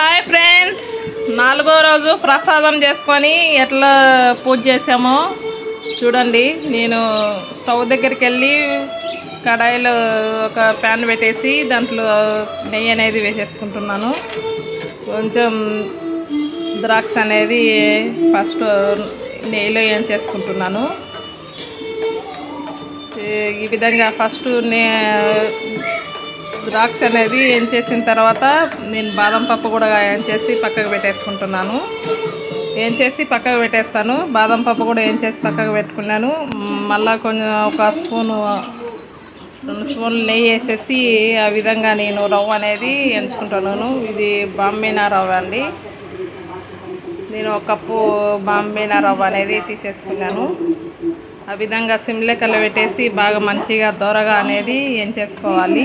Hi friends నాలుగో రోజు ప్రసాదం చేసుకొని ఎట్లా పూజ చేసామో చూడండి. నేను స్టవ్ దగ్గరికి వెళ్ళి కడాయిలో ఒక ప్యాన్ పెట్టేసి దాంట్లో నెయ్యి అనేది వేసేసుకుంటున్నాను. కొంచెం ద్రాక్ష అనేది ఫస్ట్ నెయ్యిలో ఏం చేసుకుంటున్నాను. ఈ- ఈ విధంగా ఫస్ట్ నే ద్రాక్ష అనేది ఏం చేసిన తర్వాత నేను బాదం పప్పు కూడా ఏం చేసి పక్కకు పెట్టేసుకుంటున్నాను. ఏం చేసి పక్కకు పెట్టేస్తాను. బాదం పప్పు కూడా ఏం చేసి పక్కకు పెట్టుకున్నాను. మళ్ళా కొంచెం ఒక స్పూను రెండు స్పూన్లు నెయ్యి వేసేసి ఆ విధంగా నేను రవ్వ అనేది ఎంచుకుంటున్నాను. ఇది బాంబేనా రవ్వ అండి. నేను ఒక కప్పు బాంబేనా రవ్వ అనేది తీసేసుకున్నాను. ఆ విధంగా సిమ్లే పెట్టేసి బాగా మంచిగా దోరగా అనేది ఏం చేసుకోవాలి?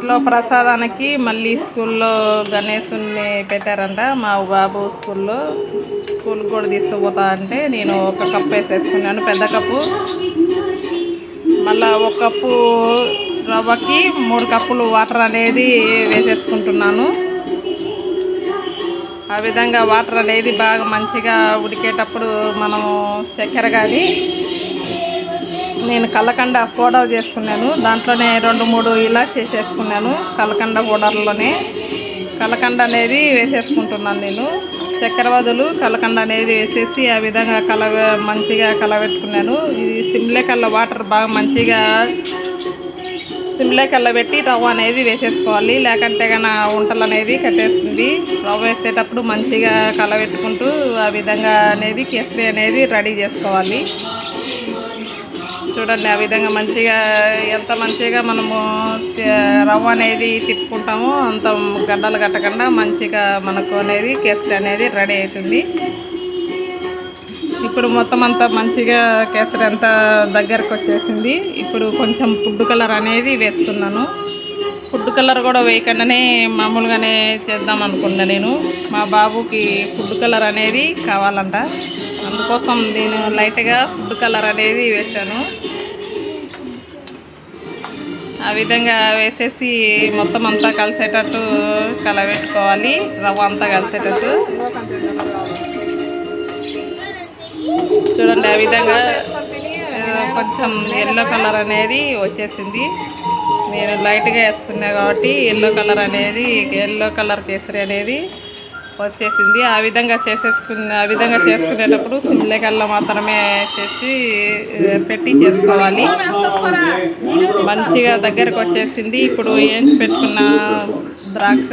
ఇంట్లో ప్రసాదానికి మళ్ళీ స్కూల్లో గణేశుని పెట్టారంట. మా బాబు స్కూల్లో స్కూల్కి కూడా తీసుకుపోతా అంటే నేను ఒక కప్పు వేసేసుకున్నాను పెద్ద కప్పు. మళ్ళా ఒక కప్పు రవ్వకి మూడు కప్పులు వాటర్ అనేది వేసేసుకుంటున్నాను. ఆ విధంగా వాటర్ అనేది బాగా మంచిగా ఉడికేటప్పుడు మనము చక్కెర కానీ నేను కలకండ పౌడర్ చేసుకున్నాను. దాంట్లోనే రెండు మూడు ఇలా చేసేసుకున్నాను కలకండ పౌడర్లోనే. కలకండ అనేది వేసేసుకుంటున్నాను నేను. చక్కెర కలకండ అనేది వేసేసి ఆ విధంగా కల మంచిగా కలబెట్టుకున్నాను. ఇది సిమ్లే కల్ల వాటర్ బాగా మంచిగా సిమ్లే కల్లబెట్టి రవ్వ అనేది వేసేసుకోవాలి. లేకంటే కన్నా వంటలు అనేది కట్టేస్తుంది. రవ్వ వేసేటప్పుడు మంచిగా కలబెట్టుకుంటూ ఆ విధంగా అనేది కేసరి అనేది రెడీ చేసుకోవాలి. చూడండి ఆ విధంగా మంచిగా ఎంత మంచిగా మనము రవ్వ అనేది తిప్పుకుంటామో అంత గడ్డలు కట్టకుండా మంచిగా మనకు అనేది కేసరి అనేది రెడీ అవుతుంది. ఇప్పుడు మొత్తం అంతా మంచిగా కేసరి అంతా దగ్గరకు వచ్చేసింది. ఇప్పుడు కొంచెం ఫుడ్ కలర్ అనేది వేస్తున్నాను. ఫుడ్ కలర్ కూడా వేయకుండానే మామూలుగానే చేద్దాం అనుకున్నా నేను. మా బాబుకి ఫుడ్ కలర్ అనేది కావాలంట. అందుకోసం నేను లైట్గా ఫుడ్ కలర్ అనేది వేశాను. ఆ విధంగా వేసేసి మొత్తం అంతా కలిసేటట్టు కలబెట్టుకోవాలి రవ్వ అంతా కలిసేటట్టు. చూడండి ఆ విధంగా కొంచెం ఎల్లో కలర్ అనేది వచ్చేసింది. నేను లైట్గా వేసుకున్నా కాబట్టి ఎల్లో కలర్ అనేది ఎల్లో కలర్ కేసరి అనేది వచ్చేసింది ఆ విధంగా చేసేసుకున్న ఆ విధంగా చేసుకునేటప్పుడు సిమ్లే కల్లా మాత్రమే చేసి పెట్టి చేసుకోవాలి. మంచిగా దగ్గరకు వచ్చేసింది. ఇప్పుడు ఏం పెట్టుకున్న ద్రాక్ష.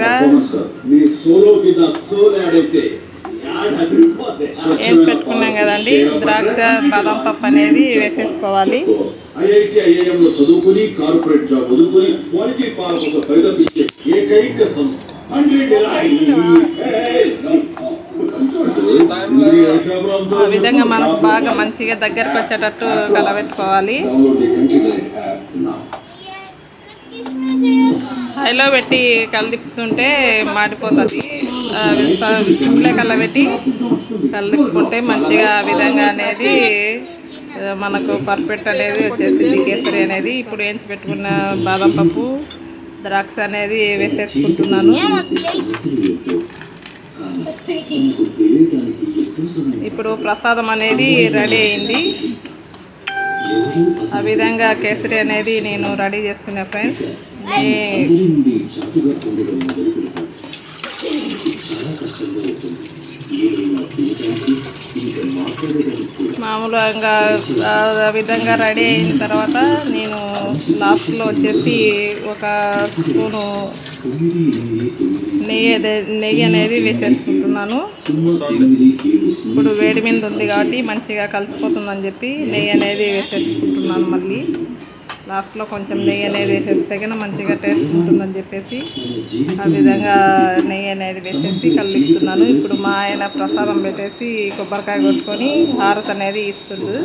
ఏం పెట్టుకున్నాం కదండి? ద్రాక్ష బాదం పప్పు అనేది వేసేసుకోవాలి. ఐఐటి చదువుకుని కార్పొరేట్ జాబ్ వదులుకుని క్వాలిటీ పాల కోసం పరితపించే ఏకైక సంస్థ. ఆ విధంగా మనకు బాగా మంచిగా దగ్గరకు వచ్చేటట్టు కలబెట్టుకోవాలి. హైలో పెట్టి కలిపుతుంటే మాడిపోతుంది. సిమ్లే కలబెట్టి కలిపుకుంటే మంచిగా ఆ విధంగా అనేది మనకు పర్ఫెక్ట్ అనేది వచ్చేసింది కేసరి అనేది. ఇప్పుడు ఏంచి పెట్టుకున్న బాదం పప్పు ద్రాక్ష అనేది వేసేసుకుంటున్నాను. ఇప్పుడు ప్రసాదం అనేది రెడీ అయింది. ఆ విధంగా కేసరి అనేది నేను రెడీ చేసుకున్నా ఫ్రెండ్స్. మామూలుగా ఆ విధంగా రెడీ అయిన తర్వాత నేను లాస్ట్లో వచ్చేసి ఒక స్పూను నెయ్యి నెయ్యి అనేది వేసేసుకుంటున్నాను. ఇప్పుడు వేడి మీద ఉంది కాబట్టి మంచిగా కలిసిపోతుందని చెప్పి నెయ్యి అనేది వేసేసుకుంటున్నాను మళ్ళీ. లాస్ట్లో కొంచెం నెయ్యి అనేది వేసేస్తే కన్నా మంచిగా టేస్ట్ ఉంటుందని చెప్పేసి ఆ విధంగా నెయ్యి అనేది వేసేసి కలిపిస్తున్నాను ఇప్పుడు మా ఆయన ప్రసాదం పెట్టేసి కొబ్బరికాయ కొట్టుకొని హారత అనేది ఇస్తుంది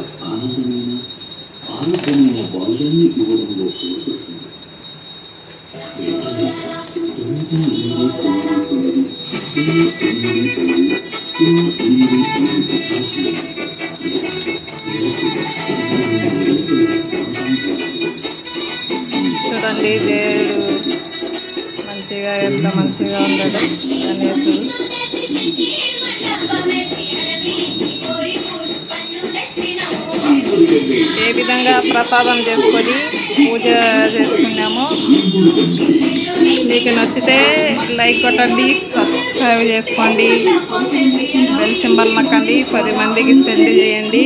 Thank you. మళ్ళీ దేవుడు మంచిగా ఎంత మంచిగా ఉండడు గణేశుడు ఏ విధంగా ప్రసాదం చేసుకొని పూజ చేసుకున్నాము మీకు నచ్చితే లైక్ కొట్టండి సబ్స్క్రైబ్ చేసుకోండి. బెల్ సింబల్ నొక్కండి పది మందికి సెండ్ చేయండి.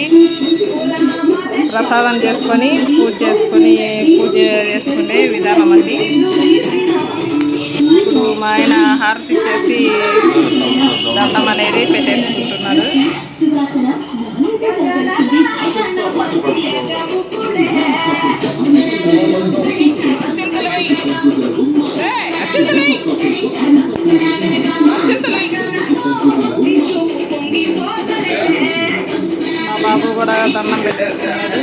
ప్రసాదం చేసుకొని పూజ చేసుకొని పూజ చేసుకునే విధానం అండి. మా ఆయన హారతి చేసి దండం అనేది పెట్టేసుకుంటున్నారు. మా కూడా దండం పెట్టేసుకున్నాడు.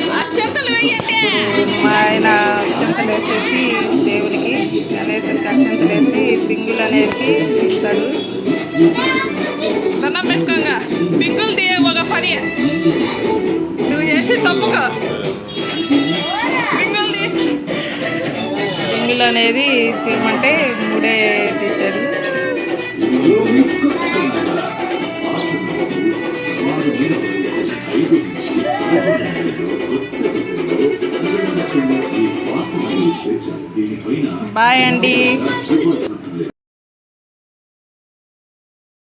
మా ఆయన అక్షంతలు వేసేసి దేవునికి గణేశునికి అక్షంతలు వేసి పింగులు అనేది ఇస్తాడు. దండం పెట్టుకోగా. పింగులు తీయ ఒక పని. నువ్వు చేసి తప్పుగా పింగులు అనేది తీయమంటే మూడే తీశాడు. దీనిపైన బాయ్ అండి